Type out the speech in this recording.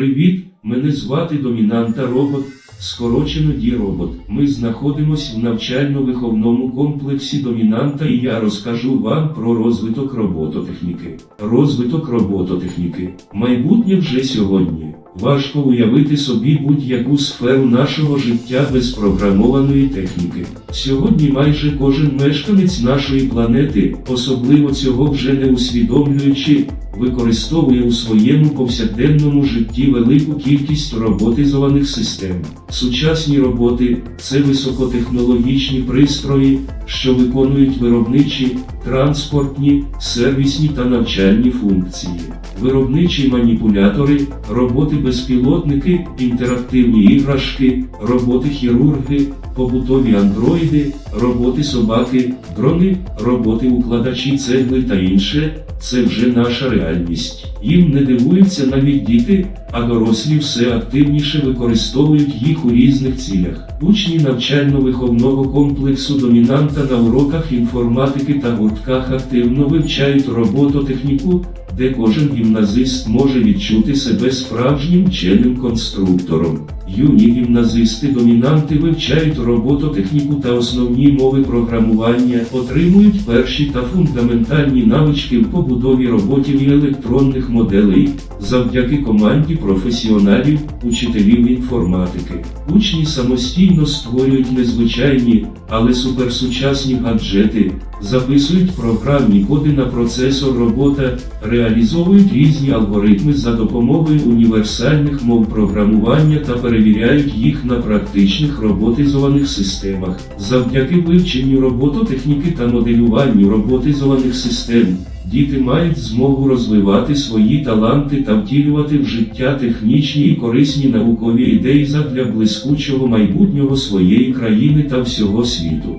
Привіт, мене звати Домінанта Робот, скорочено Ді-Робот. Ми знаходимось в навчально-виховному комплексі Домінанта і я розкажу вам про розвиток робототехніки. Розвиток робототехніки. Майбутнє вже сьогодні. Важко уявити собі будь-яку сферу нашого життя без програмованої техніки. Сьогодні майже кожен мешканець нашої планети, особливо цього вже не усвідомлюючи, використовує у своєму повсякденному житті велику кількість роботизованих систем. Сучасні роботи це високотехнологічні пристрої, що виконують виробничі, транспортні, сервісні та навчальні функції. Виробничі маніпулятори, роботи-безпілотники, інтерактивні іграшки, роботи-хірурги, побутові андроїди, роботи-собаки, дрони, роботи-укладачі цегли та інше це вже наша реальність. Їм не дивуються навіть діти, а дорослі все активніше використовують їх у різних цілях. Учні навчально-виховного комплексу домінанта на уроках інформатики та гуртках активно вивчають робототехніку, де кожен гімназист може відчути себе справжнім вченим конструктором. Юні гімназисти-домінанти вивчають робототехніку та основні мови програмування, отримують перші та фундаментальні навички в побудові роботів і електронних моделей, завдяки команді професіоналів, учителів інформатики. Учні самостійно створюють незвичайні, але суперсучасні гаджети, записують програмні коди на процесор робота, реалізовують різні алгоритми за допомогою універсальних мов програмування та перевіряють їх на практичних роботизованих системах. Завдяки вивченню робототехніки та моделюванню роботизованих систем. Діти мають змогу розвивати свої таланти та втілювати в життя технічні і корисні наукові ідеї задля блискучого майбутнього своєї країни та всього світу.